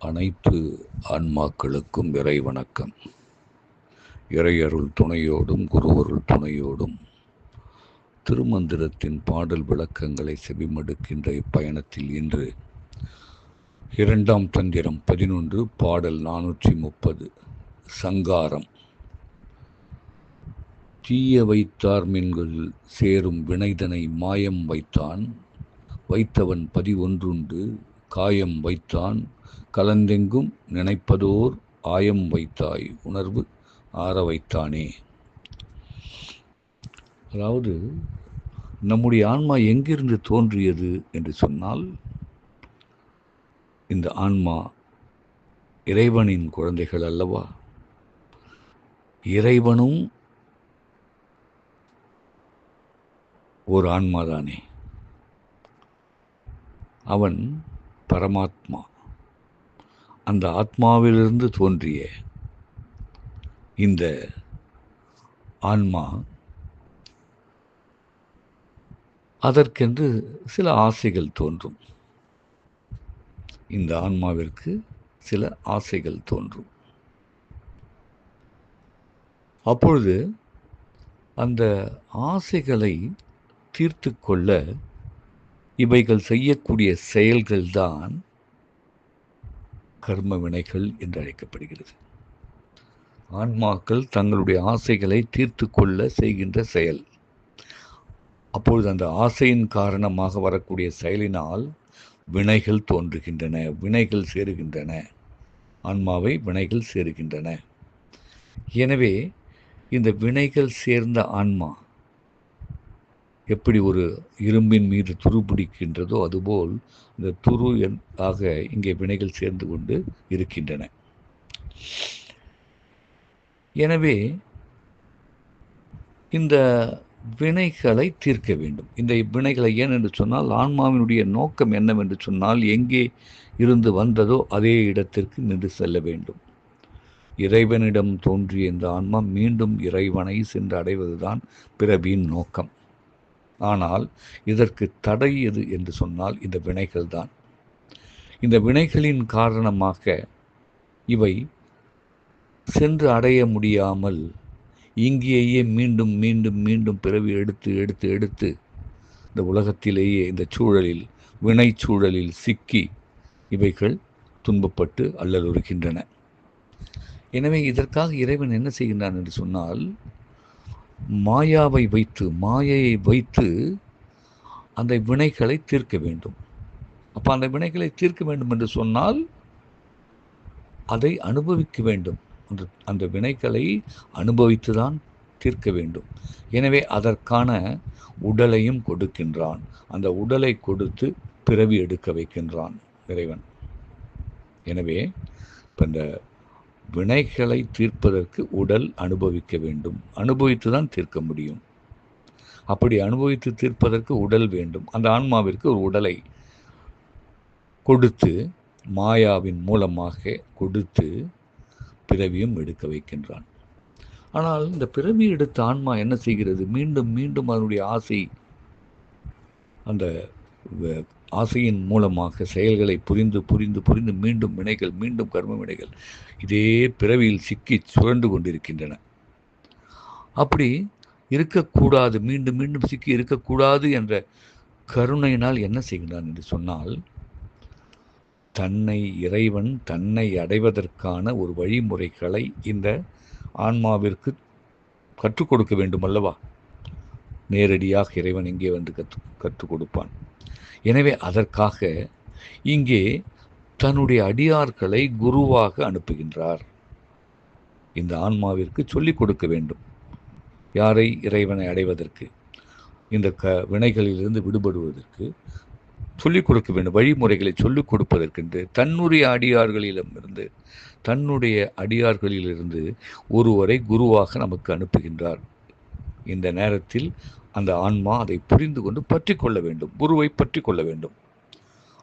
அனைத்து ஆன்மாக்களுக்கும் இறை வணக்கம் இறையருள் துணையோடும் குருவருள் துணையோடும் திருமந்திரத்தின் பாடல் விளக்கங்களை செவிமடுக்கின்ற இப்பயணத்தில் இன்று இரண்டாம் தந்திரம் பதினொன்று பாடல் நானூற்றி முப்பது சங்காரம். தீய வைத்தார் மின்கள் சேரும் வினைதனை மாயம் வைத்தான் வைத்தவன் பதிவொன்றுண்டு காயம் வைத்தான். கலந்தெங்கும் நினைப்பதோர் ஆயம் வைத்தாய். உணர்வு ஆற வைத்தானே. அதாவது நம்முடைய ஆன்மா எங்கிருந்து தோன்றியது என்று சொன்னால் இந்த ஆன்மா இறைவனின் குழந்தைகள் அல்லவா? இறைவனும் ஒரு ஆன்மாதானே. அவன் பரமாத்மா. அந்த ஆத்மாவிலிருந்து தோன்றிய இந்த ஆன்மா அதற்கென்று சில ஆசைகள் தோன்றும். இந்த ஆன்மாவிற்கு சில ஆசைகள் தோன்றும். அப்பொழுது அந்த ஆசைகளை தீர்த்து கொள்ள இவைகள் செய்யக்கூடிய செயல்கள்தான் கர்ம வினைகள் என்று அழைக்கப்படுகிறது. ஆன்மாக்கள் தங்களுடைய ஆசைகளை தீர்த்து கொள்ள செய்கின்ற செயல். அப்பொழுது அந்த ஆசையின் காரணமாக வரக்கூடிய செயலினால் வினைகள் தோன்றுகின்றன வினைகள் சேருகின்றன. ஆன்மாவை வினைகள் சேருகின்றன. எனவே இந்த வினைகள் சேர்ந்த ஆன்மா எப்படி ஒரு இரும்பின் மீது துரு பிடிக்கின்றதோ அதுபோல் இந்த துரு ஆக இங்கே வினைகள் சேர்ந்து கொண்டு இருக்கின்றன. எனவே இந்த வினைகளை தீர்க்க வேண்டும். இந்த வினைகளை ஏன் என்று சொன்னால் ஆன்மாவினுடைய நோக்கம் என்னவென்று சொன்னால் எங்கே இருந்து வந்ததோ அதே இடத்திற்கு நின்று செல்ல வேண்டும். இறைவனிடம் தோன்றிய இந்த ஆன்மா மீண்டும் இறைவனை சென்று அடைவதுதான் பிறவியின் நோக்கம். ஆனால் இதற்கு தடை எது என்று சொன்னால் இந்த வினைகள் தான். இந்த வினைகளின் காரணமாக இவை சென்று அடைய முடியாமல் இங்கேயே மீண்டும் மீண்டும் மீண்டும் பிறவி எடுத்து எடுத்து எடுத்து இந்த உலகத்திலேயே இந்த சூழலில் வினை சூழலில் சிக்கி இவைகள் துன்பப்பட்டு அல்லலுறுகின்றன. எனவே இதற்காக இறைவன் என்ன செய்கின்றான் என்று சொன்னால் மாயாவை வைத்து மாயையை வைத்து அந்த வினைகளை தீர்க்க வேண்டும். அப்போ அந்த வினைகளை தீர்க்க வேண்டும் என்று சொன்னால் அதை அனுபவிக்க வேண்டும். அந்த அந்த வினைகளை அனுபவித்து தான் தீர்க்க வேண்டும். எனவே அதற்கான உடலையும் கொடுக்கின்றான். அந்த உடலை கொடுத்து பிறவி எடுக்க வைக்கின்றான் இறைவன். எனவே இப்போ இந்த வினைகளை தீர்ப்பதற்கு உடல் அனுபவிக்க வேண்டும். அனுபவித்து தான் தீர்க்க முடியும். அப்படி அனுபவித்து தீர்ப்பதற்கு உடல் வேண்டும். அந்த ஆன்மாவிற்கு ஒரு உடலை கொடுத்து மாயாவின் மூலமாக கொடுத்து பிறவியும் எடுக்க வைக்கின்றான். ஆனால் இந்த பிறவி எடுத்த ஆன்மா என்ன செய்கிறது? மீண்டும் மீண்டும் அதனுடைய ஆசை அந்த ஆசையின் மூலமாக செயல்களை புரிந்து புரிந்து புரிந்து மீண்டும் வினைகள் மீண்டும் கர்ம வினைகள் இதே பிறவியில் சிக்கி சுழண்டு கொண்டிருக்கின்றன. அப்படி இருக்கக்கூடாது மீண்டும் மீண்டும் சிக்கி இருக்கக்கூடாது என்ற கருணையினால் என்ன செய்கிறான் என்று சொன்னால் தன்னை இறைவன் தன்னை அடைவதற்கான ஒரு வழிமுறைகளை இந்த ஆன்மாவிற்கு கற்றுக் கொடுக்க வேண்டும் அல்லவா நேரடியாக இறைவன் இங்கே வந்து கற்று கற்றுக் கொடுப்பான். எனவே அதற்காக இங்கே தன்னுடைய அடியார்களை குருவாக அனுப்புகின்றார். இந்த ஆன்மாவிற்கு சொல்லிக் கொடுக்க வேண்டும். யாரை? இறைவனை அடைவதற்கு இந்த க வினைகளிலிருந்து விடுபடுவதற்கு சொல்லிக் கொடுக்க வேண்டும். வழிமுறைகளை சொல்லிக் கொடுப்பதற்கென்று தன்னுடைய அடியார்களிடமிருந்து தன்னுடைய அடியார்களிலிருந்து ஒருவரை குருவாக நமக்கு அனுப்புகின்றார். இந்த நேரத்தில் அந்த ஆன்மா அதை புரிந்து கொண்டு பற்றி கொள்ள வேண்டும். குருவை பற்றி கொள்ள வேண்டும்.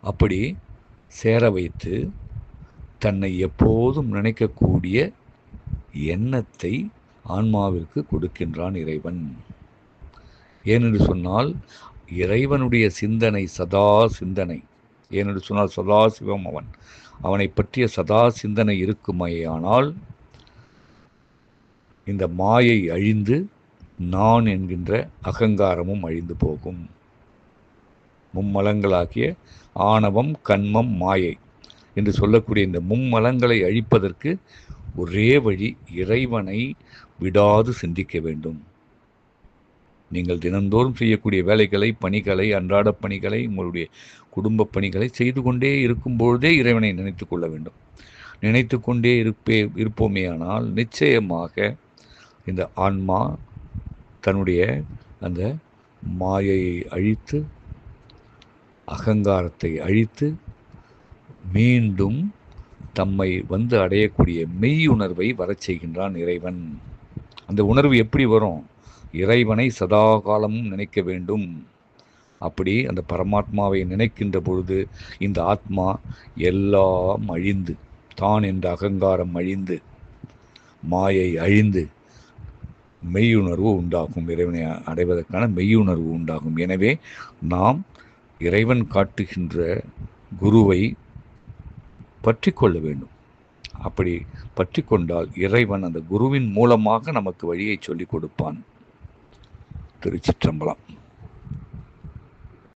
அப்படி சேர வைத்து தன்னை எப்போதும் நினைக்கக்கூடிய எண்ணத்தை ஆன்மாவிற்கு கொடுக்கின்றான் இறைவன். ஏனென்று சொன்னால் இறைவனுடைய சிந்தனை சதா சிந்தனை. ஏனென்று சொன்னால் சதா சிவம் அவன். அவனை பற்றிய சதா சிந்தனை இருக்குமையானால் இந்த மாயை அழிந்து நான் என்கின்ற அகங்காரமும் அழிந்து போகும். மும்மலங்களாகிய ஆணவம் கண்மம் மாயை என்று சொல்லக்கூடிய இந்த மும்மலங்களை அழிப்பதற்கு ஒரே வழி இறைவனை விடாது சிந்திக்க வேண்டும். நீங்கள் தினந்தோறும் செய்யக்கூடிய வேலைகளை பணிகளை அன்றாட பணிகளை உங்களுடைய குடும்ப பணிகளை செய்து கொண்டே இருக்கும் பொழுதே இறைவனை நினைத்து கொள்ள வேண்டும். நினைத்து கொண்டே இருப்பே இருப்போமேயானால் நிச்சயமாக இந்த ஆன்மா தன்னுடைய அந்த மாயையை அழித்து அகங்காரத்தை அழித்து மீண்டும் தம்மை வந்து அடையக்கூடிய மெய் உணர்வை வரச் செய்கின்றான் இறைவன். அந்த உணர்வு எப்படி வரும்? இறைவனை சதா காலமும் நினைக்க வேண்டும். அப்படி அந்த பரமாத்மாவை நினைக்கின்ற பொழுது இந்த ஆத்மா எல்லாம் அழிந்து தான் என்ற அகங்காரம் அழிந்து மாயை அழிந்து மெய்யுணர்வு உண்டாகும் இறைவனை அடைவதற்கான மெய்யுணர்வு உண்டாகும். எனவே நாம் இறைவன் காட்டுகின்ற குருவை பற்றி கொள்ள வேண்டும். அப்படி பற்றி கொண்டால் இறைவன் அந்த குருவின் மூலமாக நமக்கு வழியை சொல்லிக் கொடுப்பான். திருச்சிற்றம்பலம்.